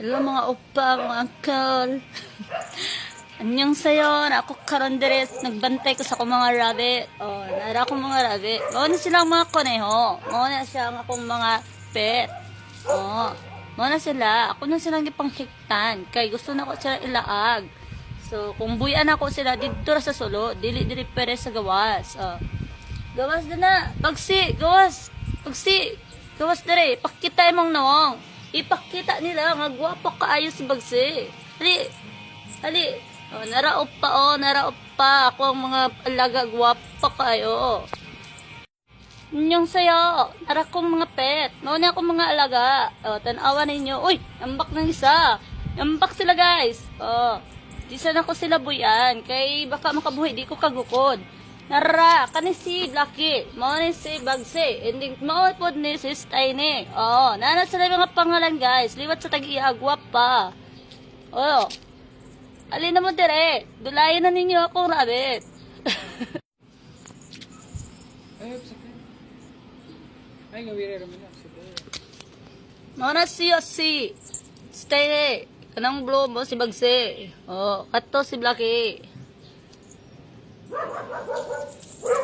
Hello mga opa, mga uncle. Anyong sayo, na ako karon dire nagbantay ko sa akong mga rabbit. Oh, nara akong mga rabbit. Mao na silang mga koneho. Mao na siya ang akong mga pet. Oh, mao na sila. Ako na silang gipanghiktan kay gusto na ko sila ilaag. So, kung buyan ako sila dito sa sulo, dili dili pere sa gawas. Oh. Gawas na na. Pagsi, gawas. Pagsi. Gawas dire. Pakita imong nawong. Ipakita nila nga gwapo kaayo si Bagsi. Ali. Ali. Oh, naraop pa oh, naraop pa. Ako ang mga alaga gwapo kayo. Inyong sayo, nara kong mga pet. Mao na akong mga alaga. Oh, tanawa ninyo. Uy, ambak ng isa. Ambak sila guys. Oh, di sana ko sila buyan. Kay baka makabuhi, di ko kagukod. Nara, kani si Lucky. Mao ni si Bagsi. Hindi, mao po ni si Steiny. Oh, nana yung mga pangalan guys. Liwat sa tag-iya, gwapa. Oh, alin na mo dire. Dulayan na ninyo akong rabbit. Ay, ngawiri raman na. Sige. Mana si si Stay kanang blue mo si Bagse. Oh, kato si Blacky. Ha ha ha ha!